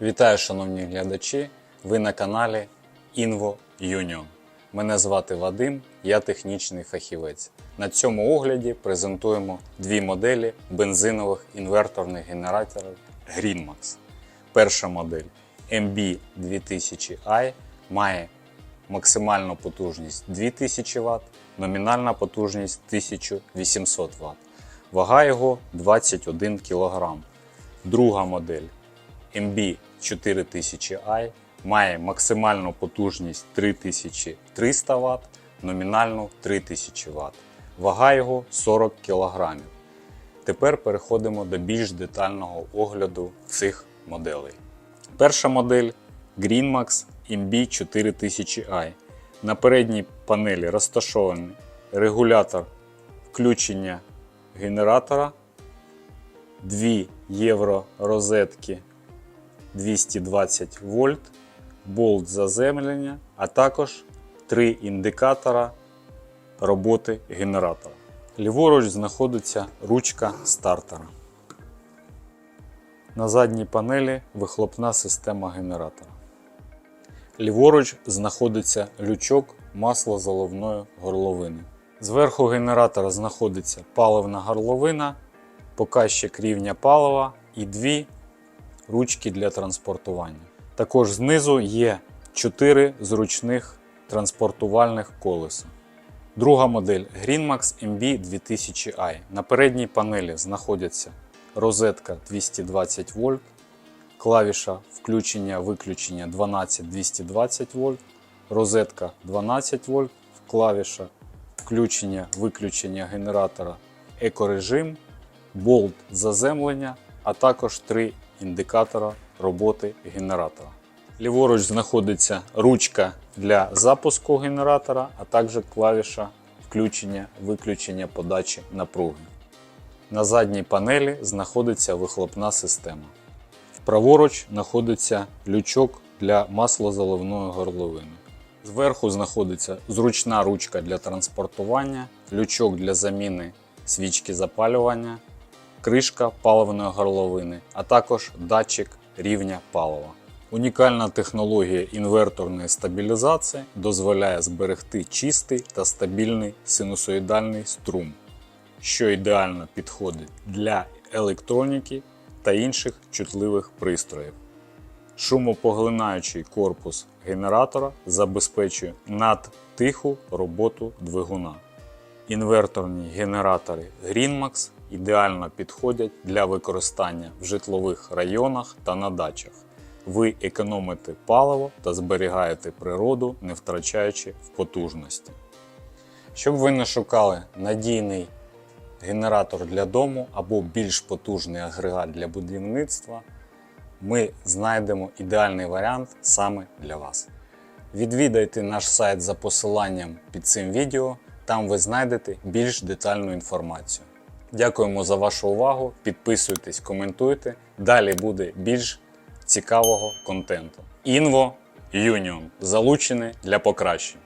Вітаю, шановні глядачі! Ви на каналі Invo Union. Мене звати Вадим, я технічний фахівець. На цьому огляді презентуємо дві моделі бензинових інверторних генераторів Greenmax. Перша модель MB2000i має максимальну потужність 2000 Вт, номінальна потужність 1800 Вт. Вага його 21 кг. Друга модель MB4000i має максимальну потужність 3300 Вт, номінальну 3000 Вт. Вага його 40 кг. Тепер переходимо до більш детального огляду цих моделей. Перша модель Greenmax MB4000i. На передній панелі розташований регулятор включення генератора, 2 євро розетки 220 вольт, болт заземлення, а також три індикатора роботи генератора. Ліворуч знаходиться ручка стартера. На задній панелі вихлопна система генератора. Ліворуч знаходиться лючок маслозаливної горловини. Зверху генератора знаходиться паливна горловина, показчик рівня палива і дві ручки для транспортування. Також знизу є 4 зручних транспортувальних колеса. Друга модель Greenmax MB2000i. На передній панелі знаходяться розетка 220 вольт, клавіша включення-виключення 12-220 вольт, розетка 12 вольт, клавіша включення-виключення генератора екорежим, болт заземлення, а також три індикатора роботи генератора. Ліворуч знаходиться ручка для запуску генератора, а також клавіша включення-виключення подачі напруги. На задній панелі знаходиться вихлопна система. Праворуч знаходиться лючок для маслозаливної горловини. Зверху знаходиться зручна ручка для транспортування, лючок для заміни свічки запалювання, кришка паливної горловини, а також датчик рівня палива. Унікальна технологія інверторної стабілізації дозволяє зберегти чистий та стабільний синусоїдальний струм, що ідеально підходить для електроніки та інших чутливих пристроїв. Шумопоглинаючий корпус генератора забезпечує надтиху роботу двигуна. Інверторні генератори Greenmax ідеально підходять для використання в житлових районах та на дачах. Ви економите паливо та зберігаєте природу, не втрачаючи в потужності. Щоб ви не шукали надійний генератор для дому або більш потужний агрегат для будівництва, ми знайдемо ідеальний варіант саме для вас. Відвідайте наш сайт за посиланням під цим відео, там ви знайдете більш детальну інформацію. Дякуємо за вашу увагу. Підписуйтесь, коментуйте. Далі буде більш цікавого контенту. Інво Юніон залучене для покращення.